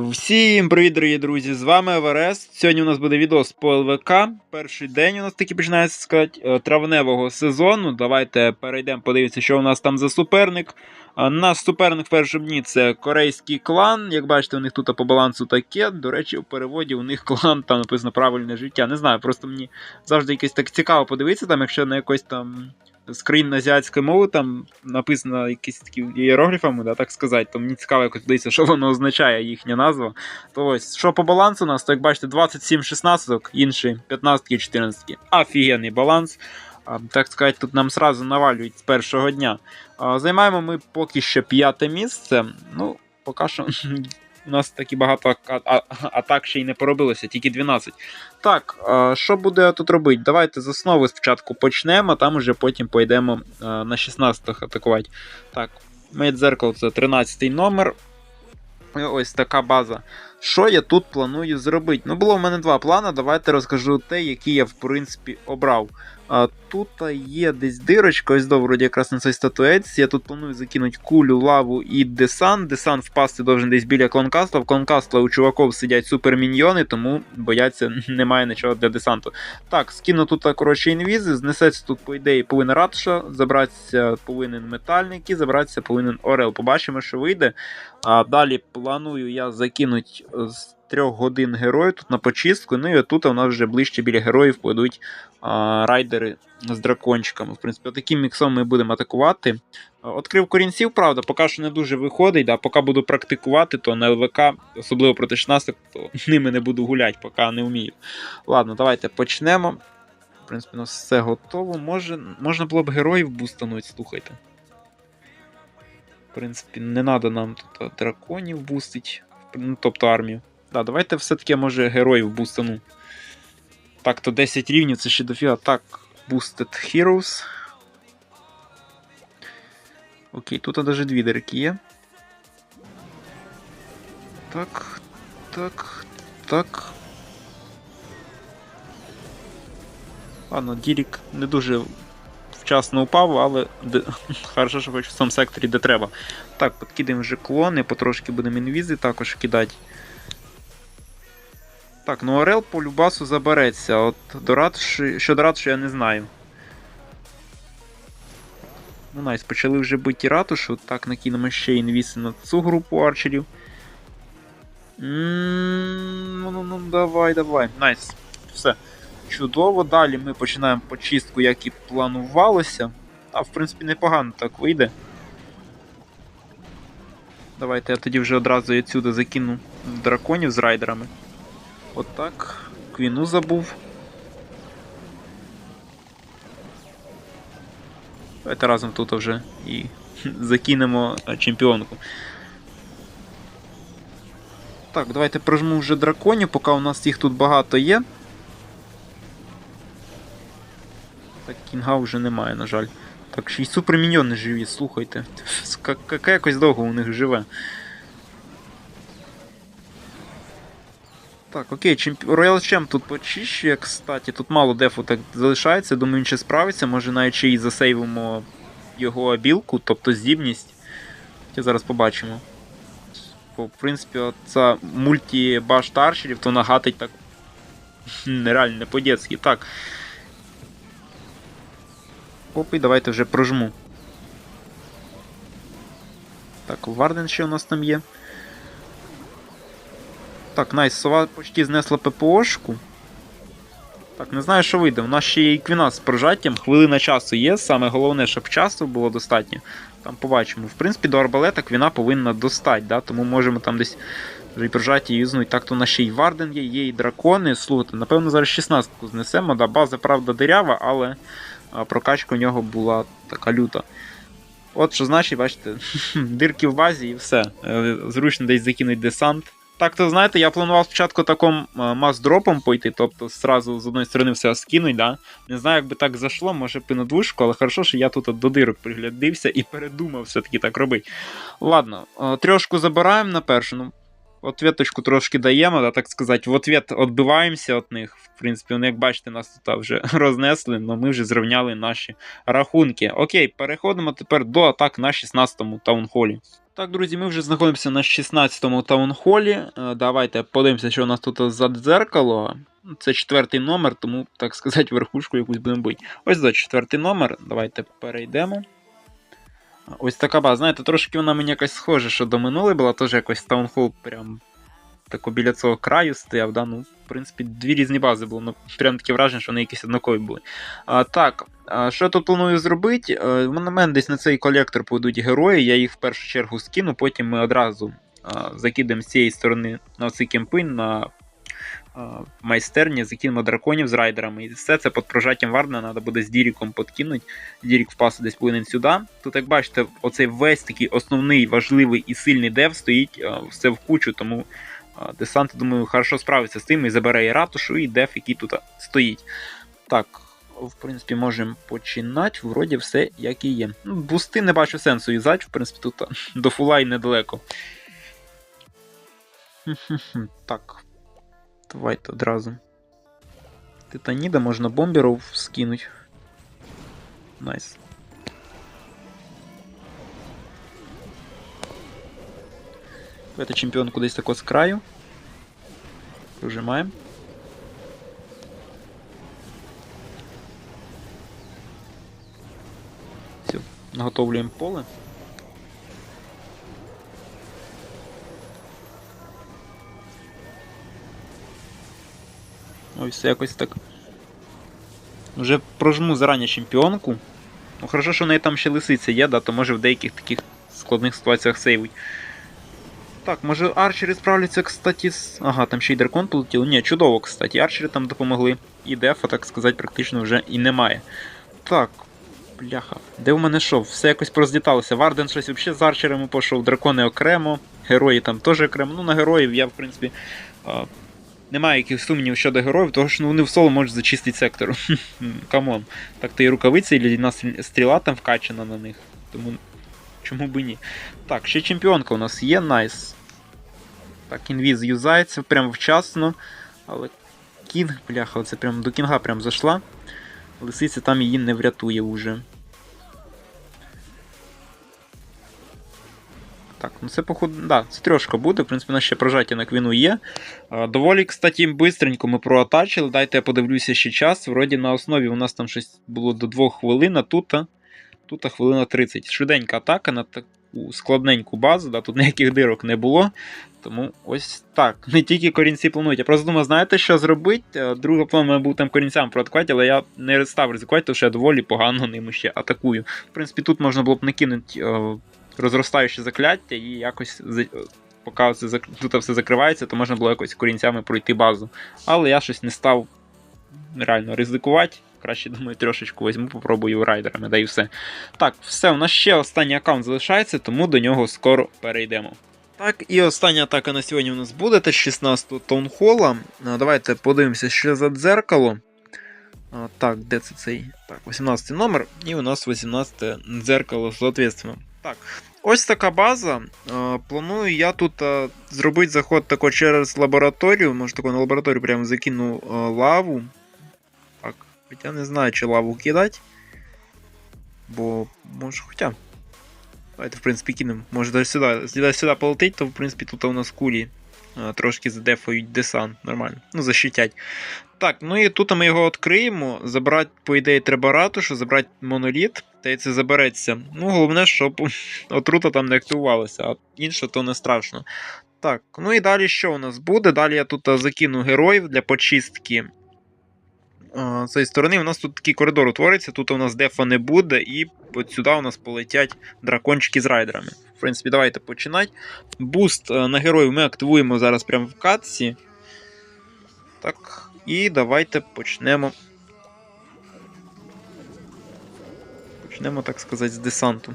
Всім привіт, дорогі друзі! З вами Еверест. Сьогодні у нас буде відео з по ЛВК. Перший день у нас таки починається сказати е, травневого сезону. Давайте перейдемо, подивитися, що у нас там за суперник. Наш суперник в першому дні це корейський клан. Як бачите, у них тут по балансу таке. До речі, у переводі у них клан там написано правильне життя. Не знаю, просто мені завжди якось так цікаво подивитися, там, якщо на якось там з країн азіатської мови там написано якісь такі іерогліфами, да, так сказати, то мені цікаво якось дивитися, що воно означає, їхня назва. То ось, що по балансу у нас, то як бачите, 27 16 інші 15 і 14 Офігенний баланс. Так сказати, тут нам сразу навалюють з першого дня. Займаємо ми поки що п'яте місце. Ну, поки що у нас такі багато атак ще й не поробилося, тільки 12. Так, що буде тут робити? Давайте з основи спочатку почнемо, а там уже потім пойдемо на 16-х атакувати. Так, моє дзеркало це 13-й номер. Ось така база. Що я тут планую зробити? Ну, було в мене два плани. Давайте розкажу те, які я, в принципі, обрав. А, тут є десь дирочка, ось до, вроді якраз на цій статуетці. Я тут планую закинути кулю, лаву і десант. Десант впасти должен десь біля клонкастла. В клонкастла у чуваків сидять суперміньйони, тому бояться, немає нічого для десанту. Так, скину тут, коротше, інвізи, знесеться тут, по ідеї, повинна ратша, забратися повинен метальник і забратися повинен Орел. Побачимо, що вийде. А далі планую я закинути з трьох годин героїв тут на почистку. Ну і тут у нас вже ближче біля героїв пойдуть а, райдери з дракончиками. В принципі, таким міксом ми будемо атакувати. Открив корінців, правда, поки що не дуже виходить. Да, поки буду практикувати, то на ЛВК, особливо проти 16, то ними не буду гуляти, поки не вмію. Ладно, давайте почнемо. В принципі, у нас все готово. Може, можна було б героїв бустануть, слухайте. В принципі, не треба нам тут драконів бустить, ну, тобто армію. Да, давайте все-таки, може, героїв бустану. Так, то 10 рівнів, це ще дофіга. Так, Boosted Heroes. Окей, тут навіть дві дирки є. Так, так, так. Ладно, Дірік не дуже вчасно упав, але де... хорошо, що хоч в цьому секторі де треба. Так, підкидаємо вже клони, потрошки будемо інвізи також кидати. Так, ну Орел по Любасу забереться. От до ратуші, щодо ратуші я не знаю. Ну, найс, почали вже бити ратушу. Так, накинемо ще інвіси на цю групу арчерів. Ну, ну, ну, давай, давай. Найс. Все. Чудово. Далі ми починаємо почистку, як і планувалося. А, в принципі, непогано так вийде. Давайте я тоді вже одразу відсюди закину драконів з райдерами. Отак. Квіну забув. Давайте разом тут вже і закинемо е, чемпіонку. Так, давайте прожму вже драконів, поки у нас їх тут багато є. Так, кінга вже немає, на жаль. Так, ще й суперміньйони живі, слухайте. Якось довго у них живе. Так, окей, чемпі... Royal Champ тут почищує, кстати, тут мало дефу так залишається, думаю, він ще справиться, може навіть ще й засейвимо його абілку, тобто здібність. Хоча зараз побачимо. Бо, в принципі, ця мульті-баш арчерів, то нагатить так нереально не по-дєцьки. Так. Опи, давайте вже прожму. Так, Варден ще у нас там є. Так, найс, сова почти знесла ППОшку. Так, не знаю, що вийде. У нас ще є і квіна з прожаттям. Хвилина часу є. Саме головне, щоб часу було достатньо. Там побачимо. В принципі, до арбалета квіна повинна достати, да? тому можемо там десь і прожаті юзнуть. Так, то у нас ще й Варден є, є і дракони. Слухайте, напевно, зараз 16-ку знесемо. Да, База, правда, дирява, але прокачка у нього була така люта. От що значить, бачите, дирки в базі і все. Е, Зручно десь закинуть десант. Так, то знаєте, я планував спочатку таком мас-дропом пойти, тобто зразу з одної сторони все скинуть, да. Не знаю, як би так зайшло, може б і на двушку, але хорошо, що я тут до дирок приглядився і передумав все-таки так робити. Ладно, е, трьошку забираємо на першу. Ну, ответочку трошки даємо, да, так сказати, в ответ відбиваємося від них. В принципі, вони, як бачите, нас тут вже рознесли, але ми вже зрівняли наші рахунки. Окей, переходимо тепер до атак на 16-му таунхолі. Так, друзі, ми вже знаходимося на 16-му таунхолі. Е, Давайте подивимося, що у нас тут за дзеркало. Це четвертий номер, тому, так сказати, верхушку якусь будемо бити. Ось за четвертий номер. Давайте перейдемо. Ось така база. Знаєте, трошки вона мені якось схожа, що до минулої була теж якось таунхол прям тако біля цього краю стояв. Да? Ну, в принципі, дві різні бази було. Ну, прям таке враження, що вони якісь однакові були. А, Так, а, що тут планую зробити? А, на мене десь на цей колектор поведуть герої, я їх в першу чергу скину, потім ми одразу а, закидаємо з цієї сторони на ці кемпи, на майстерні, закинемо драконів з райдерами. І все це під прожаттям Варна треба буде з Діріком подкинути. Дірік впасти десь повинен сюди. Тут, як бачите, оцей весь такий основний, важливий і сильний дев стоїть все в кучу, тому десант, думаю, хорошо справиться з тим і забере і ратушу, і деф, який тут стоїть. Так, в принципі, можемо починати. Вроді все як і є. Ну, Бусти не бачу сенсу юзати, в принципі, тут до фула і недалеко. Так. Давайте одразу. Титаніда можна бомберов скинуть. Найс. Давайте чемпіонку десь тако з краю. Прожимаємо. Все, наготовлюємо поле. Ой, все якось так. Вже прожму зарані чемпіонку. Ну, хорошо, що в неї там ще лисиця є, да, то може в деяких таких складних ситуаціях сейвить. Так, може арчери справляться, кстати, з. Ага, там ще й дракон полетів. Ні, чудово, кстати. Арчери там допомогли. І дефа, так сказати, практично вже і немає. Так. Бляха. Де в мене що? Все якось порозліталося. Варден щось взагалі з арчерами пішов, дракони окремо, герої там теж окремо. Ну, на героїв я, в принципі. Немає яких сумнівів щодо героїв, тому що ну, вони в соло можуть зачистити сектор. Камон. Так то і рукавиці, і лідяна стріла там вкачана на них. Тому чому би ні? Так, ще чемпіонка у нас є, найс. Так, інвіз юзається прям вчасно. Але кінг, бляха, це прям до кінга прям зайшла. Лисиця там її не врятує уже. Так, ну це походу. Да, це трошка буде. В принципі, у нас ще прожаття на квіну є. Доволі, кстати, бистренько ми проатачили. Дайте я подивлюся ще час. Вроді на основі у нас там щось було до 2 хвилин, а тут, тут хвилина 30. Швиденька атака на таку складненьку базу. Да, Тут ніяких дирок не було. Тому ось так. Не тільки корінці планують. Я просто думав, знаєте, що зробити? Другий план мене був там корінцям проатакувати, але я не став ризикувати, тому що я доволі погано ними ще атакую. В принципі, тут можна було б накинути розростаюче закляття і якось поки це, тут все закривається, то можна було якось корінцями пройти базу. Але я щось не став реально ризикувати. Краще, думаю, трошечку візьму, попробую райдерами, да і все. Так, все, у нас ще останній аккаунт залишається, тому до нього скоро перейдемо. Так, і остання атака на сьогодні у нас буде, це 16-го таунхола. Давайте подивимося, що за дзеркало. А, Так, де це цей? Так, 18 номер, і у нас 18 дзеркало, соответственно. Так, ось така база. Планую я тут зробити заход тако через лабораторію. Може тако на лабораторію прямо закину лаву. Так, хоча не знаю, чи лаву кидати. Бо може хоча. Давайте, в принципі, кинемо. Може. Сюди сюди полетить, то в принципі тут у нас кулі трошки задефають десант. Нормально. Ну, защитять. Так, ну і тут ми його відкриємо. Забрати, по ідеї, треба ратушу, забрати моноліт, та й це забереться. Ну, головне, щоб отрута там не активувалася, а інше то не страшно. Так, ну і далі що у нас буде? Далі я тут закину героїв для почистки з цієї сторони. У нас тут такий коридор утвориться, тут у нас дефа не буде, і от сюди у нас полетять дракончики з райдерами. В принципі, давайте починати. Буст на героїв ми активуємо зараз прямо в катці. Так. І давайте почнемо. Почнемо, так сказати, з десанту.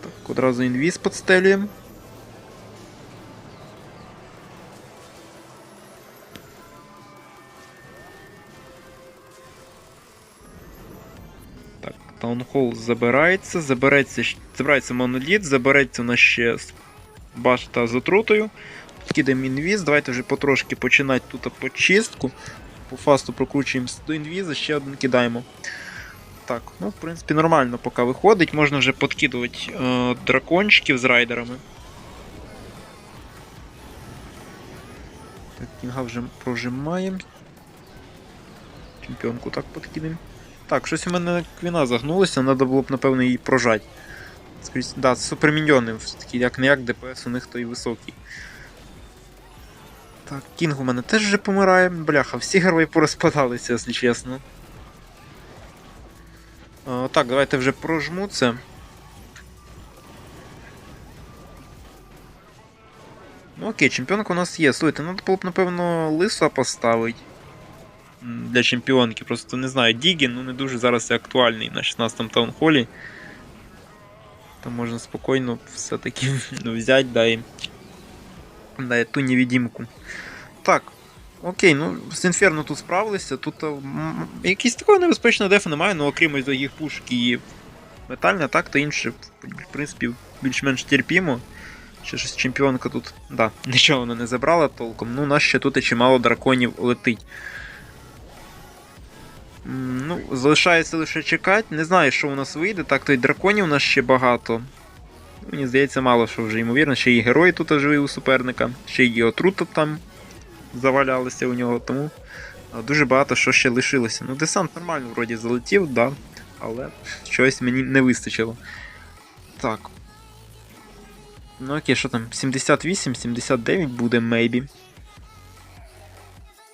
Так, одразу інвіз підстелюємо. Так, Таунхол забирається, забереться, щ- забирається моноліт, забереться у нас ще башта з отрутою. Кидаємо інвіз, давайте вже потрошки починати тут почистку. По фасту прокручуємо до інвіза, ще один кидаємо. Так, ну, в принципі, нормально поки виходить. Можна вже подкидувати е, дракончиків з райдерами. Так, кінга вже прожимаємо. Чемпіонку так подкидаємо. Так, щось у мене квіна загнулася, треба було б, напевно, її прожати. Скоріше, да, суперміньйони, все-таки як не як ДПС у них той високий. Так, Кінг у мене теж вже помирає. Бляха, всі герої порозпадалися, якщо чесно. А, так, давайте вже прожму це. Ну окей, чемпіонка у нас є. Слухайте, треба було б, напевно, лиса поставити. Для чемпіонки. Просто не знаю, Дігі, ну не дуже зараз актуальний на 16-му таунхолі. Там можна спокійно все-таки взяти, да і. Да, ту невидимку. Так. Окей, ну з Інферно тут справилися. Тут а, м, якийсь такого небезпечного дефу немає, ну окрім ось їх пушки і метальна, так то інше, в принципі, більш-менш терпімо. Ще щось чемпіонка тут, да, нічого вона не забрала толком. Ну, у нас ще тут і чимало драконів летить. Ну, залишається лише чекати. Не знаю, що у нас вийде. Так, то й драконів у нас ще багато. Мені здається, мало що вже ймовірно. Ще і герої тут живі у суперника, ще й отрута там завалялися у нього, тому дуже багато що ще лишилося. Ну, десант нормально вроді залетів, да, але щось мені не вистачило. Так. Ну окей, що там? 78, 79 буде, maybe.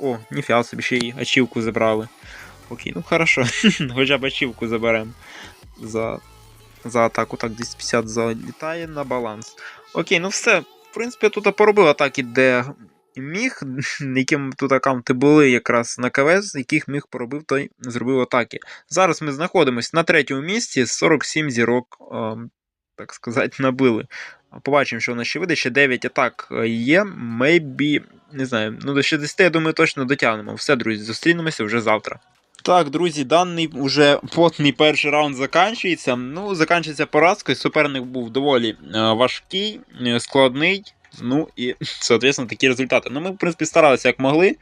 О, ніфіга собі ще й ачівку забрали. Окей, ну хорошо. Хоча б ачівку заберемо. За, за атаку. Так, 250 залітає на баланс. Окей, ну все. В принципі, я тут поробив атаки, де міг, яким тут аккаунти були якраз на КВ, з яких міг поробив, той зробив атаки. Зараз ми знаходимося на третьому місці, 47 зірок, ем, так сказати, набили. Побачимо, що у нас ще вийде. Ще 9 атак е, є. Maybe, не знаю, ну до 60, я думаю, точно дотягнемо. Все, друзі, зустрінемося вже завтра. Так, друзі, даний уже потний перший раунд закінчується. Ну, закінчується поразкою. Суперник був доволі е, важкий, е, складний. Ну і, соответственно, такі результати. Ну, ми, в принципі, старалися як могли.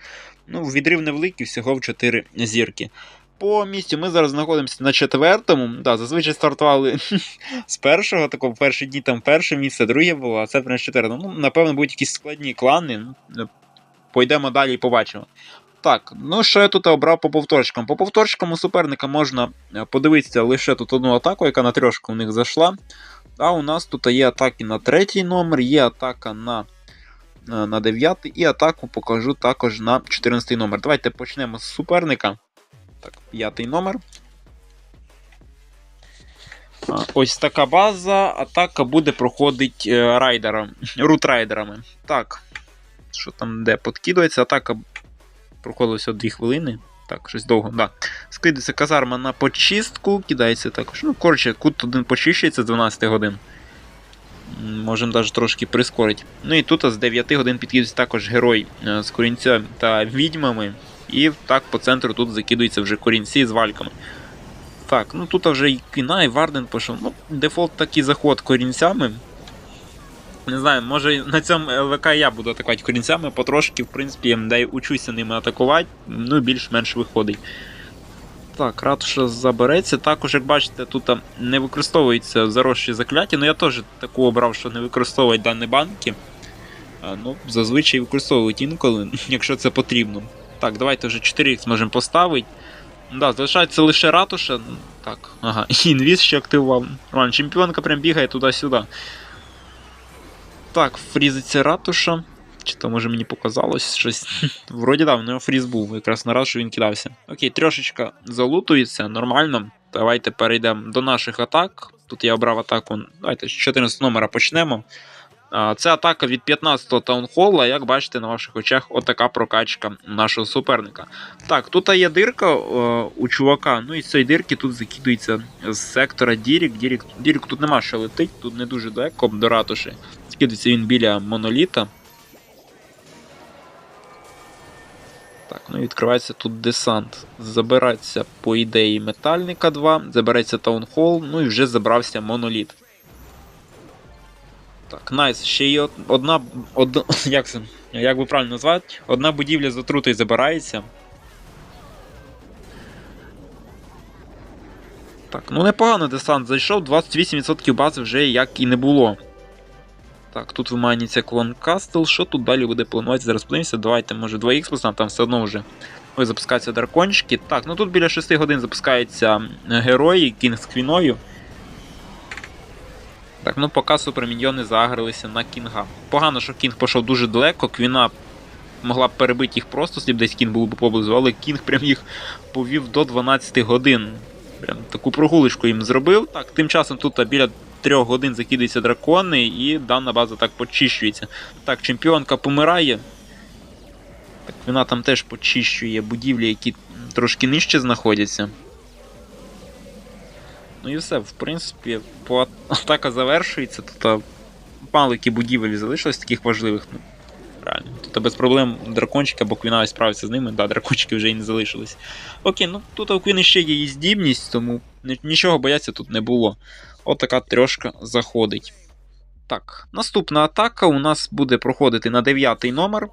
Ну, відрив невеликий, всього в 4 зірки. По місцю ми зараз знаходимося на четвертому. Да, зазвичай стартували з першого, такого перші дні там перше місце, друге було, а це прям четверте. Ну, напевно, будуть якісь складні клани. Ну, Пойдемо далі і побачимо. Так, ну що я тут обрав по повторчикам? По повторчикам у суперника можна е, подивитися лише тут одну атаку, яка на трьошку у них зайшла. А у нас тут є атаки на третій номер, є атака на е, на 9 і атаку покажу також на 14 номер. Давайте почнемо з суперника. Так, п'ятий номер. Ось така база. Атака буде проходити е, райдером, рутрайдерами. Так. Що там де подкидується? Атака проходилася 2 хвилини. Так, щось довго, да. Скидається казарма на почистку, кидається також. Ну, коротше, кут один почищується з 12 годин. Можемо навіть трошки прискорити. Ну і тут з 9 годин підкидується також герой е, з корінцями та відьмами. І так по центру тут закидуються вже корінці з вальками. Так, ну тут вже і Кіна, і Варден пішов. Ну, дефолт такий заход корінцями. Не знаю, може на цьому ЛВК я буду атакувати корінцями, потрошки, в принципі, дай учуся ними атакувати, ну більш-менш виходить. Так, ратуша забереться. Також, як бачите, тут не використовується заросші закляття. Ну я теж таку обрав, що не використовують дані банки. Ну, зазвичай використовують інколи, якщо це потрібно. Так, давайте вже 4х можемо поставити. Да, залишається лише ратуша. Так, ага, інвіз ще активував. Чемпіонка прям бігає туди-сюди. Так, фрізиться ратуша. Чи то може мені показалось щось. Вроді да, в нього фріз був, якраз на раз, що він кидався. Окей, трошечка залутується, нормально. Давайте перейдемо до наших атак. Тут я обрав атаку. Давайте з 14 номера почнемо. Це атака від 15-го таунхолла, як бачите на ваших очах, отака прокачка нашого суперника. Так, тут є дирка о, у чувака, ну і з цієї дирки тут закидується з сектора Дірік. Дірік, Дірік тут нема що летить, тут не дуже далеко до ратуші. Скидується він біля моноліта. Так, ну і відкривається тут десант. Забирається, по ідеї, метальника 2, забереться таунхол, ну і вже забрався моноліт. Так, найс, ще є одна. Од, як це? Як би правильно назвати? Одна будівля з отрутою забирається. Так, ну непогано десант зайшов, 28% бази вже як і не було. Так, тут виманюється клон Кастл. Що тут далі буде планувати? Зараз подивимося. Давайте, може, 2х поставимо, там все одно вже ось запускаються дракончики. Так, ну тут біля 6 годин запускаються м, герої, кінг з квіною. Так, ну поки суперміньйони загралися на кінга. Погано, що кінг пішов дуже далеко, квіна могла б перебити їх просто, слід десь кінг був би поблизу, але кінг прям їх повів до 12 годин. Прям таку прогулочку їм зробив. Так, тим часом тут біля 3 годин закидаються дракони, і дана база так почищується. Так, чемпіонка помирає. Так, вона там теж почищує будівлі, які трошки нижче знаходяться. Ну і все, в принципі, по атака завершується. Тут мало які будівель залишилось таких важливих. Ну, реально. Тут без проблем дракончики або Квіна справиться з ними, да, дракончики вже і не залишились. Окей, ну тут у Квіни ще є її здібність, тому нічого бояться тут не було. От така трьошка заходить. Так, наступна атака у нас буде проходити на 9 номер.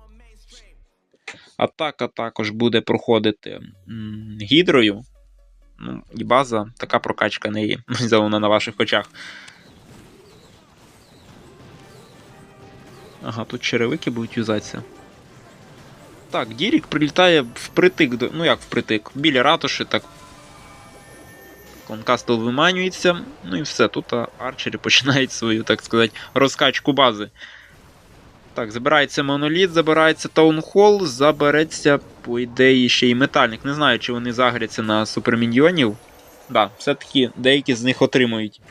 Атака також буде проходити м, гідрою. Ну, і база, така прокачка не є. Зелена на ваших очах. Ага, тут черевики будуть юзатися. Так, Дірік прилітає впритик до. Ну як впритик? Біля ратуші, так. Конкастл виманюється. Ну і все. Тут а, арчери починають свою, так сказати, розкачку бази. Так, забирається моноліт, забирається таунхол, забереться, по ідеї, ще й метальник. Не знаю, чи вони загряться на суперміньйонів. Да, все-таки деякі з них отримують.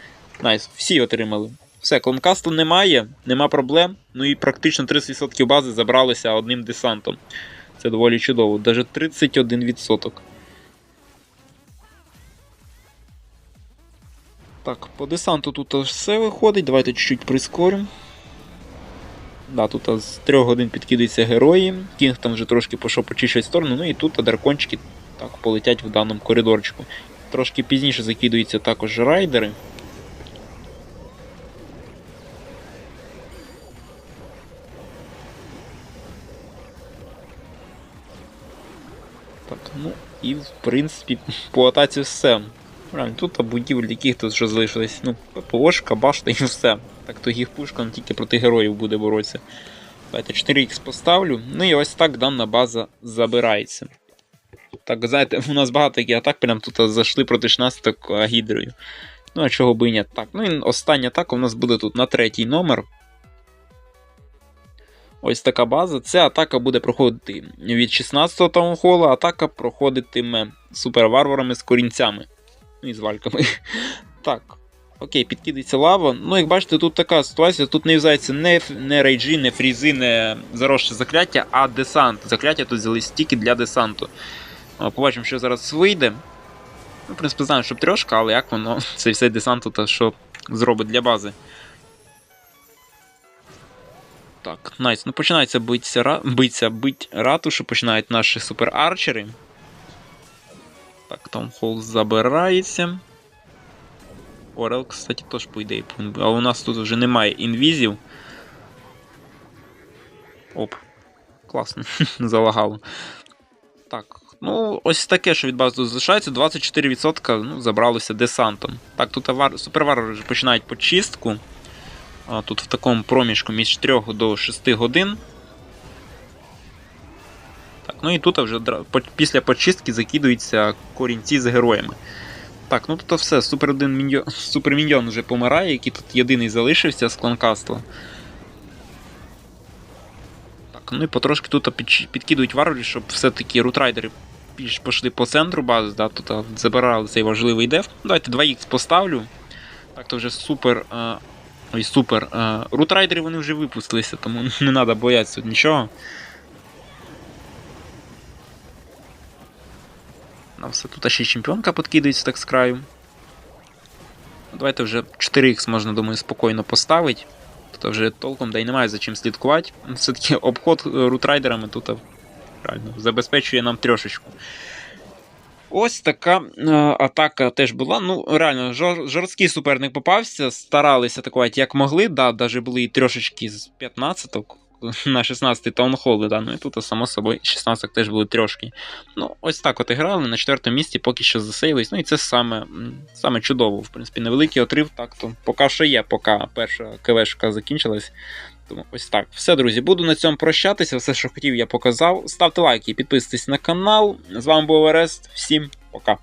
Найс, всі отримали. Все, клонкасту немає, нема проблем. Ну і практично 30% бази забралися одним десантом. Це доволі чудово. Даже 31%. Так, по десанту тут все виходить. Давайте чуть-чуть прискоримо. Да, тут з 3 годин підкидаються герої. Кінг там вже трошки пішов сторону. Ну і тут дракончики так полетять в даному коридорчику. Трошки пізніше закидуються також райдери. Так, ну і в принципі по атаці все. Тут будівель, яких тут вже залишились. Ну, ППОшка, башта і все. Так то їх пушка ну, тільки проти героїв буде боротися. Давайте 4х поставлю. Ну і ось так дана база забирається. Так, знаєте, у нас багато таких атак, прям тут зайшли проти 16 гідрою. Ну, а чого би і ні. Так, ну і остання атака у нас буде тут на третій номер. Ось така база. Ця атака буде проходити від 16-го таунхола, атака проходитиме суперварварами з корінцями. Ну і з вальками. Так. Окей, підкидається лава. Ну, як бачите, тут така ситуація, тут не юзається не, не рейджі, не фрізи, не заросше закляття, а десант. Закляття тут взялись тільки для десанту. А, Побачимо, що зараз вийде. Ну, в принципі, знаємо, що трьошка, але як воно, цей все десант тут що зробить для бази. Так, найс. Ну починається битися, битися бить ратушу, починають наші суперарчери. Так, Том Холл забирається. Орел, кстати, теж по ідеї повинен бути. А у нас тут вже немає інвізів. Оп. Класно. Залагало. Так, ну, ось таке, що від бази залишається. 24% ну, забралося десантом. Так, тут суперварвари вже починають почистку. А, тут в такому проміжку між 3 до 6 годин. Так, ну і тут вже після почистки закидуються корінці з героями. Так, ну тут все, супер один міньйон, суперміньйон вже помирає, який тут єдиний залишився з кланкастла. Так, ну і потрошки тут під, підкидують варварів, щоб все-таки рутрайдери більш пішли по центру бази, да, тут забирали цей важливий деф. Давайте 2х поставлю. Так, то вже супер. А, ой, супер. А, рутрайдери вони вже випустилися, тому не треба боятися нічого. Нам все тут ще й чемпіонка підкидається так з краю. Ну, Давайте вже 4х можна, думаю, спокійно поставити. Тут вже толком да й немає за чим слідкувати. Все-таки обход е, рутрайдерами тут, реально забезпечує нам трьошечку. Ось така е, атака теж була. Ну, реально, жор, жорсткий суперник попався, старалися атакувати як могли. Да, навіть були і трошечки з 15 на 16 таунхоли, да, ну і тут, само собою, 16 теж були трошки. Ну, ось так от і грали, на четвертому місці поки що засейлись. Ну і це саме, саме чудово, в принципі, невеликий отрив, так то поки що є, поки перша КВшка закінчилась. Тому ось так. Все, друзі, буду на цьому прощатися. Все, що хотів, я показав. Ставте лайки підписуйтесь на канал. З вами був Орест. Всім пока.